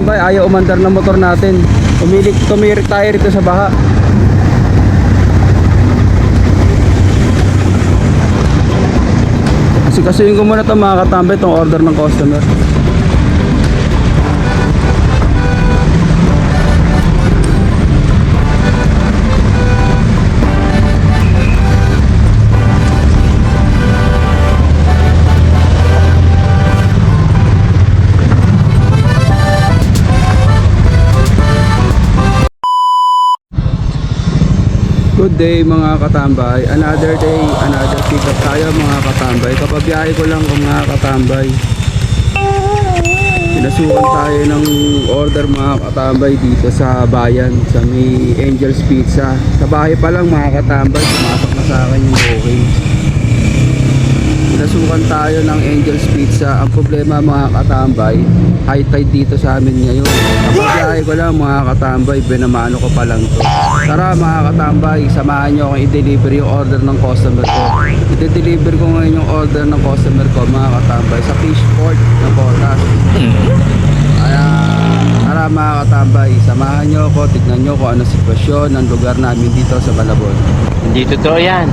katambay, ayaw umandar ng motor natin. Umilik, tumirik tayo rito sa baha. Kasi kasuyin ko muna ito mga katambay, itong order ng customer. Day mga katambay. Another day, another pick up tayo mga katambay. Kapabiyahe ko lang kung mga katambay. Pinasukan tayo ng order mga katambay dito sa bayan, sa may Angel's Pizza. Sa bahay pa lang mga katambay, pumasok na sa akin yung okay. Pinasukan tayo ng Angel's Pizza. Ang problema mga katambay, high tide dito sa amin ngayon. Kapabiyahe ko lang mga katambay, binamano ko pa lang to. Tara mga katambay, samahan nyo akong i-deliver yung order ng customer ko. I-deliver ko ngayon yung order ng customer ko mga katambay sa Fishport ng Botas. Kaya tara mga katambay, samahan nyo ako, tignan nyo kung ano sitwasyon ng lugar namin dito sa Malabon. Hindi totoo yan.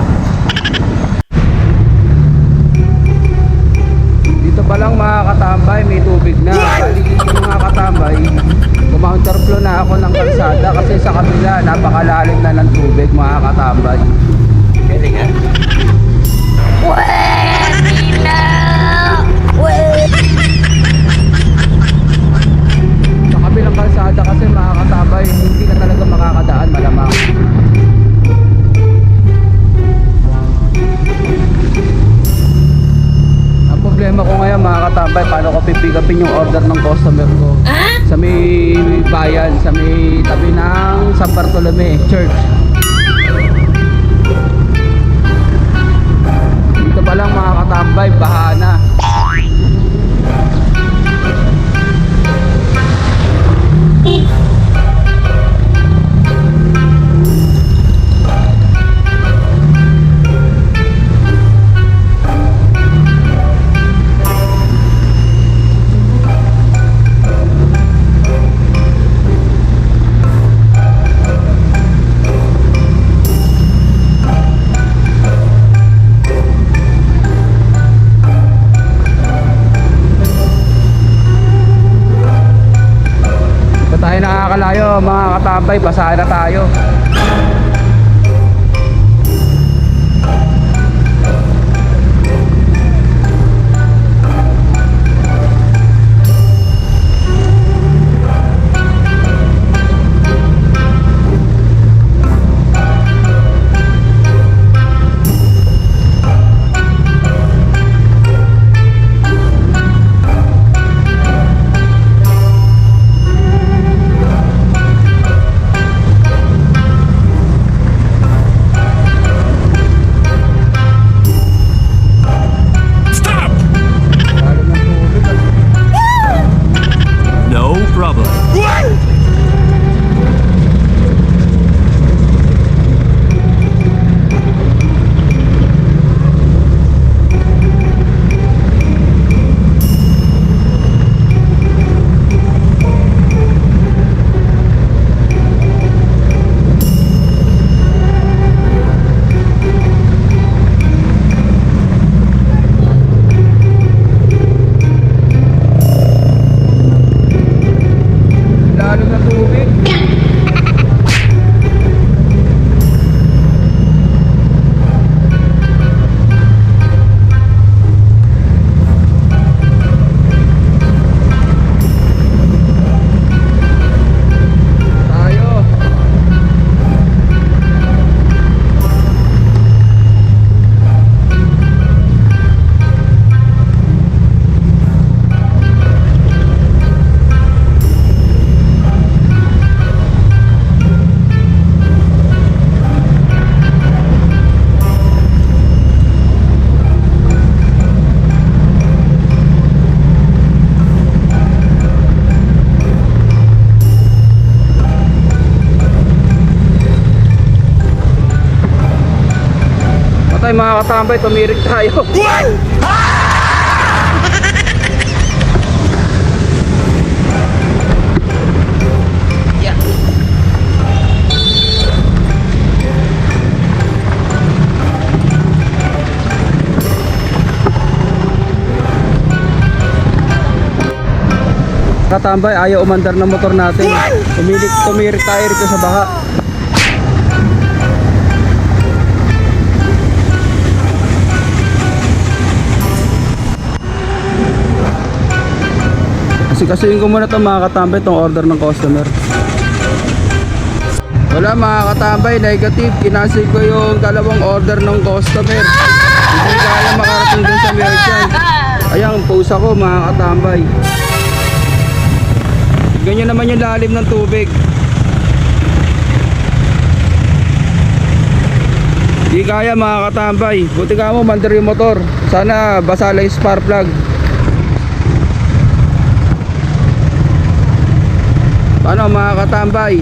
Mga katambay, may tubig na. Bali mga katambay, kumounterflow na ako ng kalsada kasi sa kabila napakalalim na ng tubig mga katambay. Galing ha? Sa kabilang kalsada kasi mga katambay, hindi ka talaga makakadaan malamang. Pipikapin yung order ng customer ko? Sa may bayan, sa may tabi ng San Bartolome Church. Katambay, basahan na tayo. Okay mga katambay, tumirik tayo. katambay ayaw umandar ng motor natin. Tumirik, tumirik tayo rito sa baha. Kasi kasuyin ko muna itong mga katambay, itong order ng customer. Wala mga katambay, negative. Kinasil ko yung dalawang order ng customer. Hindi kaya makarating dun sa merchant. Ayan, pusa ko mga katambay. Ganyan naman yung lalim ng tubig. Di kaya mga katambay. Buti ka mo, mandar yung motor. Sana basa lang yung spark plug. Paano mga katambay?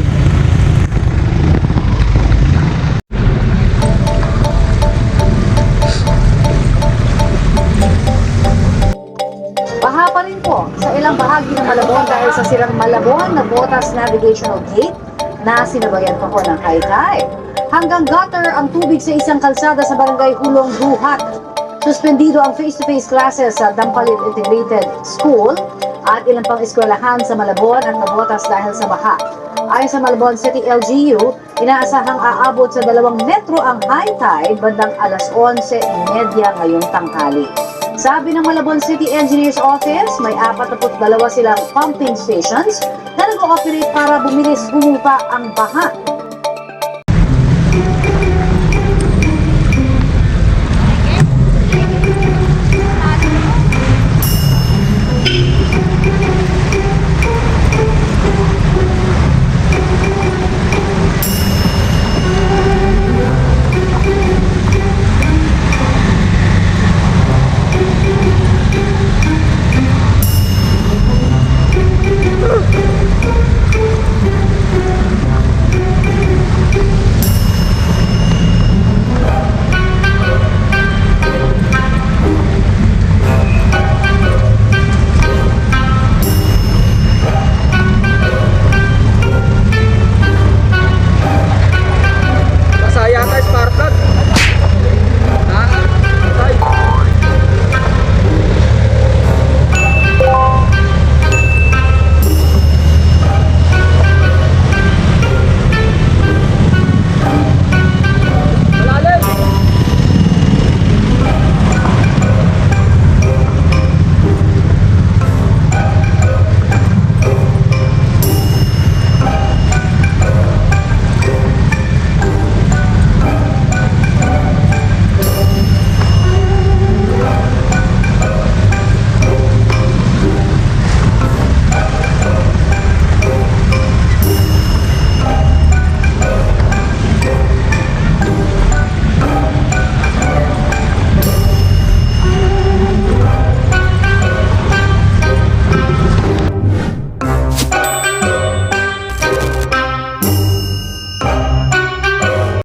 Baha pa rin po sa ilang bahagi ng Malabon dahil sa silang Malabon na Botas Navigational Gate na sinabayan pa po ng tide. Hanggang gutter ang tubig sa isang kalsada sa barangay Hulong Duhat. Suspendido ang face-to-face classes sa Dampalit Integrated School at ilang pang eskwelahan sa Malabon ang nabotas dahil sa baha. Ayon sa Malabon City LGU, inaasahang aabot sa dalawang metro ang high tide bandang alas 11.30 ngayong tanghali. Sabi ng Malabon City Engineers Office, may 42 silang pumping stations na nag-ooperate para bumilis bumupa ang baha